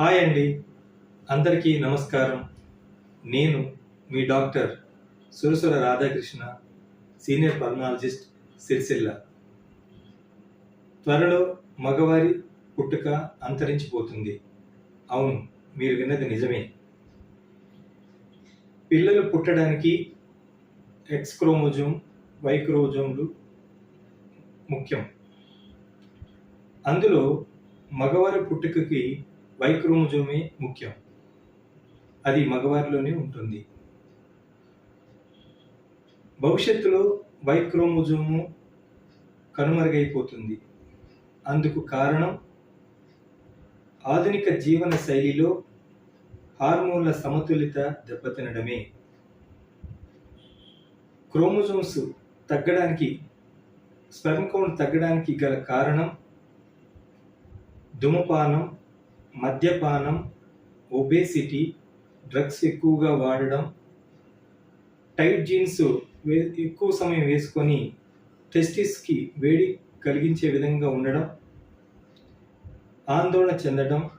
Hi అండి. అందరికీ నమస్కారం. నేను మీ doctor Surasura Radhakrishna senior pulmonologist Sircilla. త్వరలో మగవారి పుట్టుక అంతరించిపోతుంది. అవును మీరు విన్నది నిజమే. పిల్లలు పుట్టడానికి ఎక్స్ క్రోమోజోమ్ వై క్రోమోజోమ్లు ముఖ్యం. అందులో మగవారి పుట్టుకకి వై క్రోమోజోమే ముఖ్యం. అది మగవారిలోనే ఉంటుంది. భవిష్యత్తులో వై క్రోమోజోము కనుమరుగైపోతుంది. అందుకు కారణం ఆధునిక జీవన శైలిలో హార్మోన్ల సమతులిత దెబ్బతినడమే. క్రోమోజోమ్స్ తగ్గడానికి స్పెర్మ్ కౌంట్ తగ్గడానికి గల కారణం ధూమపానం మద్యపానం ఒబేసిటీ డ్రగ్స్ ఎక్కువగా వాడడం టైట్ జీన్స్ వే ఎక్కువ సమయం వేసుకొని టెస్టిస్కి వేడి కలిగించే విధంగా ఉండడం ఆందోళన చెందడం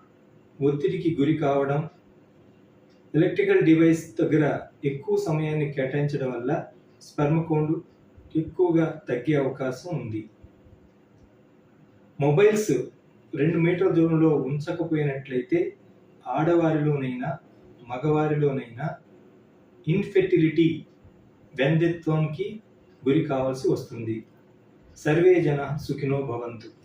ఒత్తిడికి గురి కావడం ఎలక్ట్రికల్ డివైస్ దగ్గర ఎక్కువ సమయాన్ని కేటాయించడం వల్ల స్పర్మకోండు ఎక్కువగా తగ్గే అవకాశం ఉంది. మొబైల్స్ రెండు మీటర్ల దూరంలో ఉంచకపోయినట్లయితే ఆడవారిలోనైనా మగవారిలోనైనా ఇన్ఫెర్టిలిటీ వెందెత్వానికి గురి కావాల్సి వస్తుంది. సర్వే జన సుఖినో భవంతు.